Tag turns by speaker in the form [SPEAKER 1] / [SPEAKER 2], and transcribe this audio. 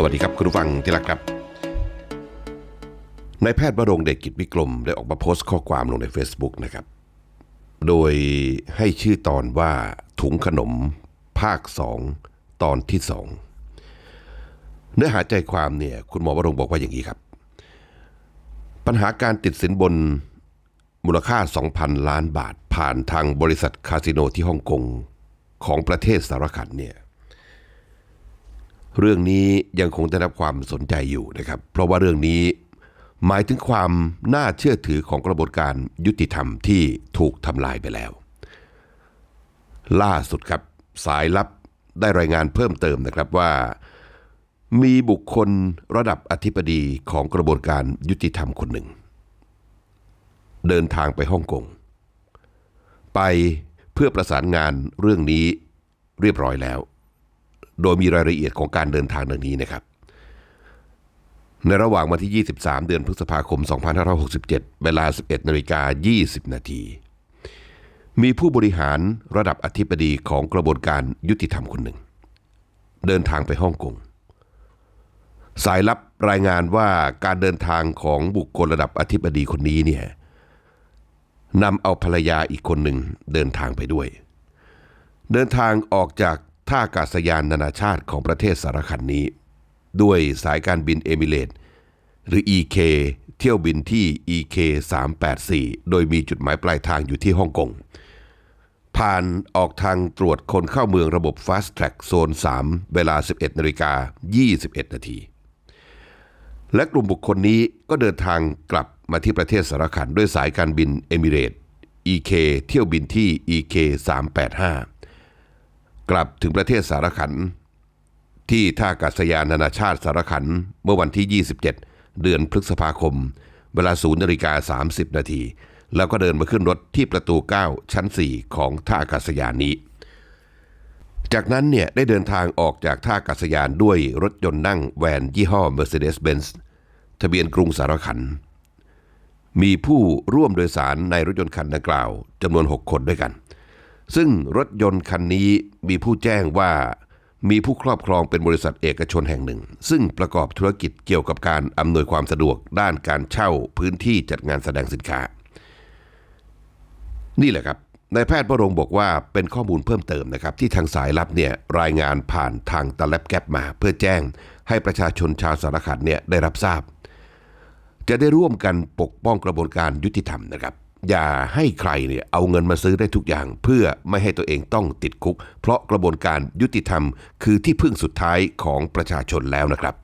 [SPEAKER 1] สวัสดีครับคุณผู้ฟังที่รักครับนายแพทย์บรงเดชกิจวิกรมได้ออกมาโพสต์ข้อความลงใน Facebook นะครับ โดยให้ชื่อตอนว่าถุงขนม ภาค 2 ตอนที่ 2 เนื้อหาใจความเนี่ยคุณหมอวรงบอกว่าอย่างนี้ครับ ปัญหาการติดสินบนมูลค่า 2,000 ล้านบาทผ่านทางบริษัทคาสิโนที่ฮ่องกงของประเทศสารขันเนี่ย เรื่องนี้ยังคงได้รับความสนใจอยู่นะครับ เพราะว่าเรื่องนี้หมายถึงความน่าเชื่อถือของกระบวนการยุติธรรมที่ถูกทำลายไปแล้ว ล่าสุดครับสายลับได้รายงานเพิ่มเติมนะครับว่า มีบุคคลระดับอธิบดีของกระบวนการยุติธรรมคนหนึ่ง เดินทางไปฮ่องกง ไปเพื่อประสานงานเรื่องนี้เรียบร้อยแล้ว โดยมีรายละเอียดของการเดินทางดังนี้นะครับ ในระหว่างวันที่ 23 เดือนพฤษภาคม 2567 เวลา 11นาฬิกา20 นาที มีผู้บริหารระดับอธิบดีของกระบวนการยุติธรรมคนหนึ่ง เดินทางไปฮ่องกงสายลับรายงานว่าการเดินทางของบุคคลระดับอธิบดีคนนี้เนี่ยนำเอาภรรยาอีกคนหนึ่งเดินทางไปด้วย เดินทางออกจาก ท่าอากาศยานนานาชาติของประเทศสารคันนี้ ด้วยสายการบินเอมิเรตหรือ EK เที่ยวบินที่ EK 384 โดยมีจุดหมายปลายทางอยู่ที่ฮ่องกง ผ่านออกทางตรวจคนเข้าเมืองระบบ Fast Track โซน 3 เวลา 11นาฬิกา21 นาทีและกลุ่มบุคคลนี้ก็เดินทางกลับมาที่ประเทศสารคันด้วยสายการบินเอมิเรต EK เที่ยวบินที่ EK 385 กลับถึงประเทศสารขัน ที่ท่าอากาศยานนานาชาติสารขันเมื่อวันที่ 27 เดือนพฤษภาคม เวลา0นาฬิกา30 นาที แล้วก็เดินมาขึ้นรถที่ประตู 9 ชั้น 4 ของท่าอากาศยานนี้ จากนั้นเนี่ยได้เดินทางออกจากท่าอากาศยานด้วยรถยนต์นั่งแวนยี่ห้อ Mercedes-Benz ทะเบียนกรุงสารขัน มีผู้ร่วมโดยสารในรถยนต์คันดังกล่าวจำนวน 6 คนด้วยกัน ซึ่งรถยนต์คันนี้มีผู้แจ้งว่ามีผู้ครอบครองเป็นบริษัทเอกชนแห่งหนึ่ง ซึ่งประกอบธุรกิจเกี่ยวกับการอำนวยความสะดวกด้านการเช่าพื้นที่จัดงานแสดงสินค้า นี่แหละครับนายแพทย์ประรงบอกว่าเป็นข้อมูลเพิ่มเติมนะครับ ที่ทางสายลับเนี่ยรายงานผ่านทางตะแลบแก๊ปมา เพื่อแจ้งให้ประชาชนชาวสารคันเนี่ยได้รับทราบ จะได้ร่วมกันปกป้องกระบวนการยุติธรรมนะครับ อย่าให้ใครเนี่ยเอาเงินมาซื้อได้ทุกอย่าง เพื่อไม่ให้ตัวเองต้องติดคุก เพราะกระบวนการยุติธรรม คือที่พึ่งสุดท้ายของประชาชนแล้วนะครับ